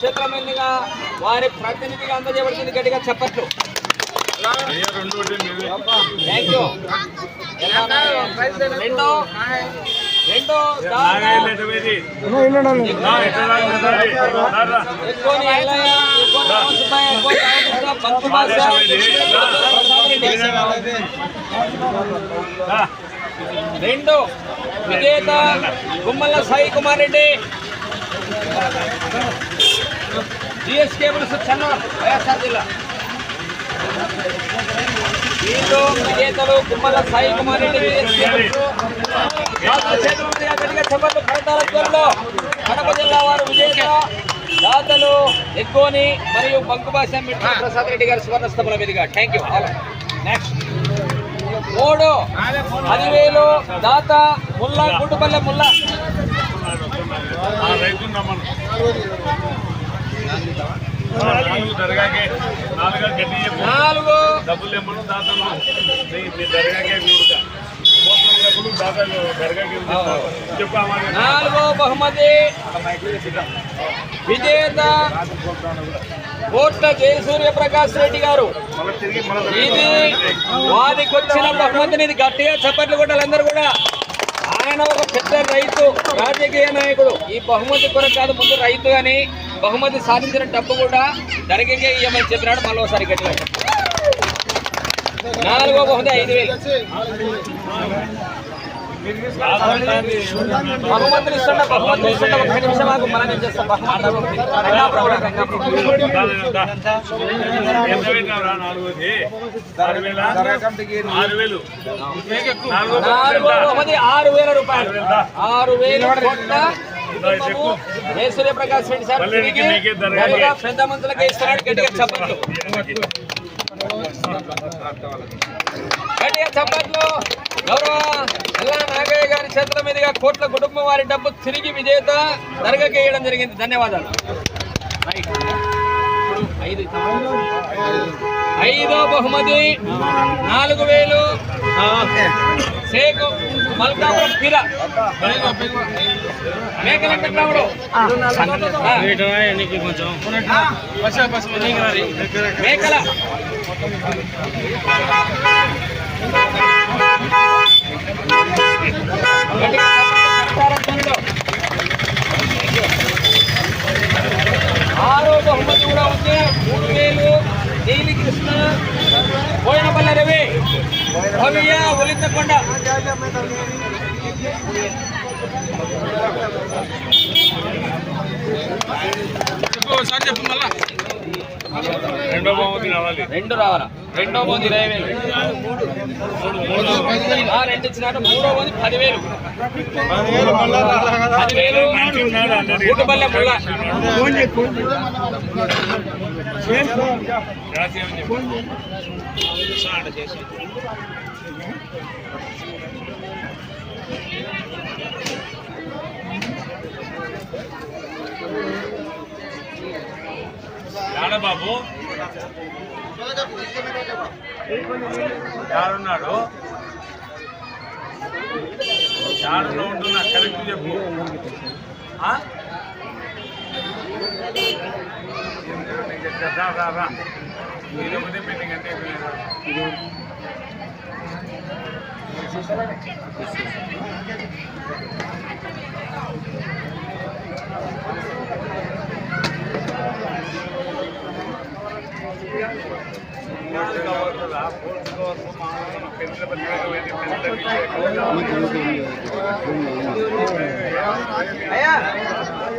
క్షేత్రమైనదిగా వారి ప్రతినిధిగా అందజేయబడుతుంది గట్టిగా చెప్పట్లు. రెండో రెండో రెండు విజేత Gummala Sai Kumar Reddy. GS cables Chennur YSR జిల్లా. వీళ్ళు విజేతలు గుమ్మల్ల సాయి కుమార్ రెడ్డి జిఎస్ కేబుల్స్ దాతల చేతుల కడతాల త్వరలో కడప జిల్లా వారు విజేత దాతలు ఎక్కువని మరియు బంకు భాష మిట్ల ప్రసాద్ రెడ్డి గారి సువర్ణ స్తంభల మీదుగా థ్యాంక్ యూ నెక్స్ట్ మూడు పదివేలు దాత ముల్లా గుడ్డుపల్లె ముల్లా. నాలుగు డబ్బులు ఇవ్వడం దాతలు మీ మీ దర్గాకే వీలుగా కోట్ల డబ్బులు దర్గాకి చెప్పు అమ్మాయి నాలుగో బహుమతి. విజేత. కోట్ల జయసూర్య ప్రకాష్ రెడ్డి గారు. ఇది వారికి వచ్చిన బహుమతిని ఇది గట్టిగా చప్పట్లు కొట్టాలందరూ కూడా. ఆయన ఒక పెద్ద రైతు రాజకీయ నాయకుడు. ఈ బహుమతి కొరకు కాదు ముందు రైతు అని బహుమతి సాధించిన డబ్బు కూడా దర్గకే ఇవ్వమని చెప్పినాడు మళ్ళీ ఒకసారి గట్టిగా. నాలుగో బహుమతి ఐదు వేలు. బహుమతులు ఇస్తుండ బహుమతులు ఇస్తుండ ఒక నిమిషం ఆగు మనం ఏం చేస్తాం? బహుమతులు నాలుగో బహుమతి ఆరు వేల రూపాయలు. ఆరు వేలు సూర్యప్రకాష్ రెడ్డి సార్. పెద్ద మంత్రులకి ఇస్తున్నాడు. గట్టిగా చప్పట్లు గట్టిగా చప్పట్లు గౌరవ ఎల్లా నాగయ్య గారి చేతుల మీదుగా కోట్ల కుటుంబం వారి డబ్బు తిరిగి విజేత దర్గాకి వేయడం జరిగింది. ధన్యవాదాలు. ఐదు. ఐదో బహుమతి. నాలుగు వేలు. మల్కాపురం మేకల వెంకట్రాముడు మేకల గట్టిగా చెప్పండి. ఆరో బహుమతి కూడా ఉంది మూడు వేలు నీలి కృష్ణ పోయినపల్లి రవి రెండో బహుమతి రావాలి. రెండు రావాలా? రెండో బోది ఇరవై వేలు. ఆ, రెండు ఇచ్చినట్టు మూడో బోది పదివేలు. పదివేలు ముళ్ళ బాబు యాడున్నాడు? యాడులో ఉంటున్నా కరెక్ట్ చెప్పు. ఆ? రా, రా, రా. ఇది ఒకటే పెండింగ్ అంటే ప్రసాద్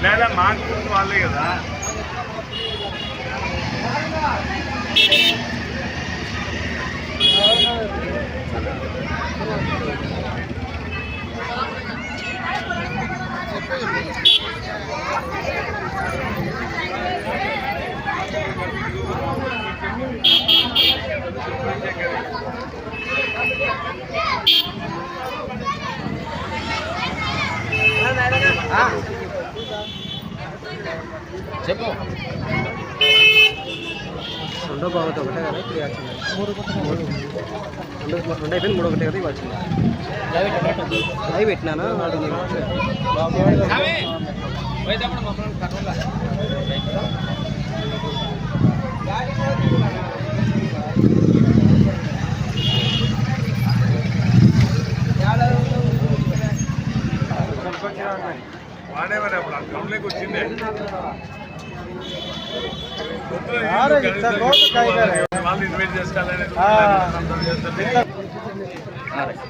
లేదా మాకు వాళ్ళే కదా. చెప్పు. రెండో బాగుంది ఒకటే కదా ఇప్పుడు వచ్చింది మూడు రెండు అయిపోయింది మూడు ఒకటే కదా ఇవి వచ్చింది లైవ్ పెట్టినానా స్వామి, పోయేటప్పుడు మమ్మల్ని వాళ్ళు ఇన్వైట్ చేసుకోవాలని ఆ. చేస్తారు ఆ, రైట్.